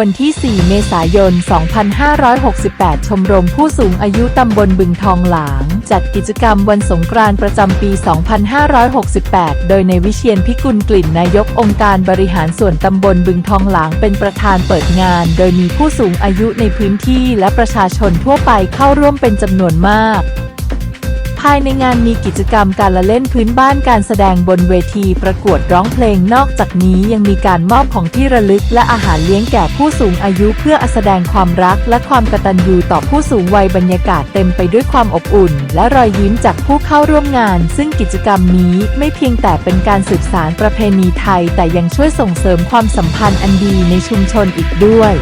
วันที่ 4 เมษายน 2568 ชมรมผู้สูงอายุตำบลบึงทองหลาง จัดกิจกรรมวันสงกรานต์ประจำปี 2568 โดยในวิเชียนพิกุลกลิ่นนายกองค์การบริหารส่วนตำบลบึงทองหลางเป็นประธานเปิดงาน โดยมีผู้สูงอายุในพื้นที่และประชาชนทั่วไปเข้าร่วมเป็นจำนวนมาก ภายในงานมีกิจกรรมการละเล่นพื้นบ้านการแสดงบนเวทีประกวดร้องเพลงนอกจากนี้ยังมีการมอบของที่ระลึกและอาหารเลี้ยงแก่ผู้สูงอายุเพื่อแสดงความรักและความกตัญญูต่อผู้สูงวัยบรรยากาศเต็มไปด้วยความอบอุ่น และรอยยิ้มจากผู้เข้าร่วมงาน ซึ่งกิจกรรมนี้ไม่เพียงแต่เป็นการสืบสารประเพณีไทย แต่ยังช่วยส่งเสริมความสัมพันธ์อันดีในชุมชนอีกด้วย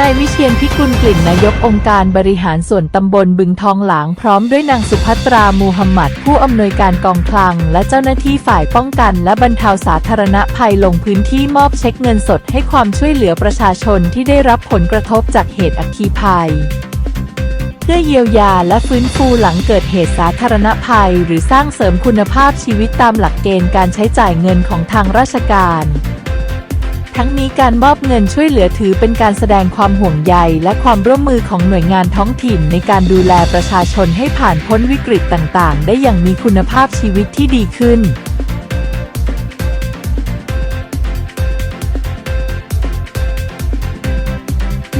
นายวิเชียนพิกุลกลิ่นนายกองค์การบริหารส่วนตำบลบึงทองหลางพร้อมด้วยนางสุภัตรามูฮัมหมัด ผู้อำนวยการกองคลัง และเจ้าหน้าที่ฝ่ายป้องกัน และบรรเทาสาธารณภัยลงพื้นที่มอบเช็คเงินสดให้ความช่วยเหลือประชาชนที่ได้รับผลกระทบจากเหตุอัคคีภัยเพื่อเยียวยาและฟื้นฟูหลังเกิดเหตุสาธารณภัย หรือสร้างเสริมคุณภาพชีวิตตามหลักเกณฑ์การใช้จ่ายเงินของทางราชการ ทั้งนี้การมอบเงินช่วยเหลือถือเป็นการแสดงความห่วงใย และความร่วมมือของหน่วยงานท้องถิ่นในการดูแลประชาชนให้ผ่านพ้นวิกฤตต่างๆ ได้อย่างมีคุณภาพชีวิตที่ดีขึ้น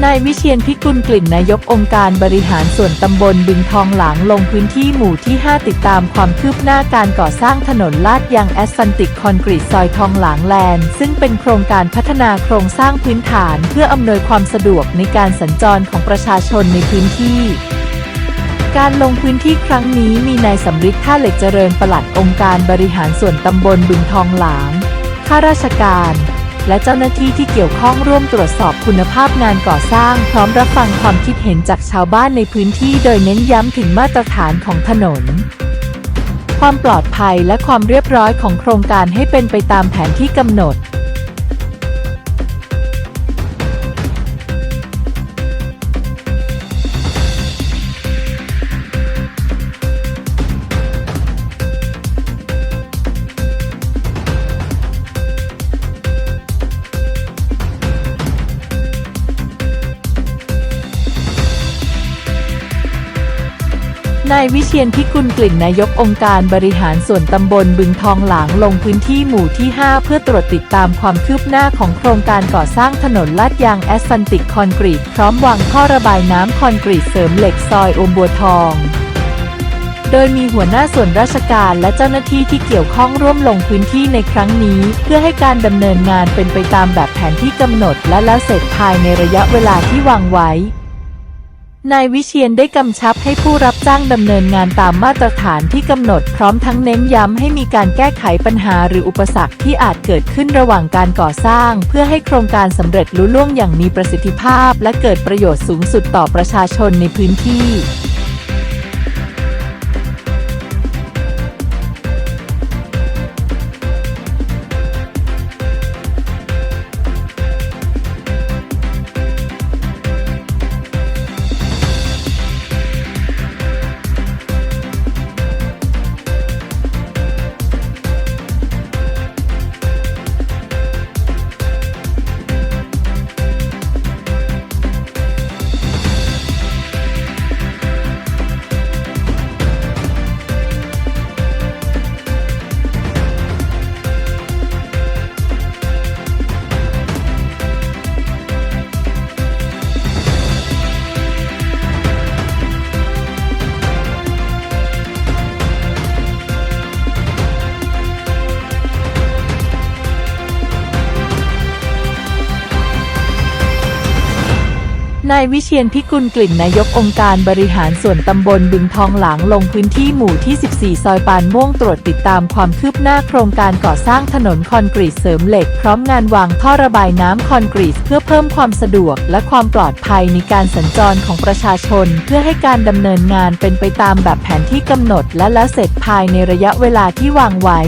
นายวิเชียนพิกุลกลิ่นนายกองค์การบริหารส่วนตำบลบึงทองหลางลงพื้นที่หมู่ที่ 5 ติดตามความคืบหน้าการก่อสร้างถนนลาดยางแอสฟันติกคอนกรีตซอยทองหลางแลนด์ ซึ่งเป็นโครงการพัฒนาโครงสร้างพื้นฐาน เพื่ออำนวยความสะดวกในการสัญจรของประชาชนในพื้นที่การลงพื้นที่ครั้งนี้มีนายสำริดท่าเหล็กเจริญปลัดองค์การบริหารส่วนตำบลบึงทองหลาง ข้าราชการ และเจ้าหน้าที่ที่เกี่ยวข้องร่วมตรวจสอบคุณภาพงานก่อสร้าง พร้อมรับฟังความคิดเห็นจากชาวบ้านในพื้นที่โดยเน้นย้ำถึงมาตรฐานของถนน ความปลอดภัยและความเรียบร้อยของโครงการให้เป็นไปตามแผนที่กำหนด นายวิเชียนพิกุลกลิ่นนายกองค์การบริหารส่วนตำบลบึงทองหลางลงพื้นที่หมู่ที่ 5 เพื่อตรวจติดตามความคืบหน้าของโครงการก่อสร้างถนนลาดยางแอสฟันติกคอนกรีต พร้อมวางท่อระบายน้ำคอนกรีตเสริมเหล็กซอยอมบัวทอง โดยมีหัวหน้าส่วนราชการและเจ้าหน้าที่ที่เกี่ยวข้องร่วมลงพื้นที่ในครั้งนี้ เพื่อให้การดำเนินงานเป็นไปตามแบบแผนที่กำหนดและแล้วเสร็จภายในระยะเวลาที่วางไว้ นายวิเชียนได้กำชับให้ผู้รับจ้างดำเนินงานตามมาตรฐานที่กำหนดพร้อมทั้งเน้นย้ำให้มีการแก้ไขปัญหาหรืออุปสรรคที่อาจเกิดขึ้นระหว่างการก่อสร้าง เพื่อให้โครงการสำเร็จลุล่วงอย่างมีประสิทธิภาพ และเกิดประโยชน์สูงสุดต่อประชาชนในพื้นที่ นายวิเชียนพิกุลกลิ่นนายกองค์การบริหารส่วนตำบลบึงทองหลางลงพื้นที่หมู่ที่ 14 ซอยปานม่วงตรวจติดตามความคืบหน้าโครงการก่อสร้างถนนคอนกรีตเสริมเหล็ก พร้อมงานวางท่อระบายน้ำคอนกรีตเพื่อเพิ่มความสะดวกและความปลอดภัยในการสัญจรของประชาชน เพื่อให้การดำเนินงานเป็นไปตามแบบแผนที่กำหนดและแล้วเสร็จภายในระยะเวลาที่วางไว้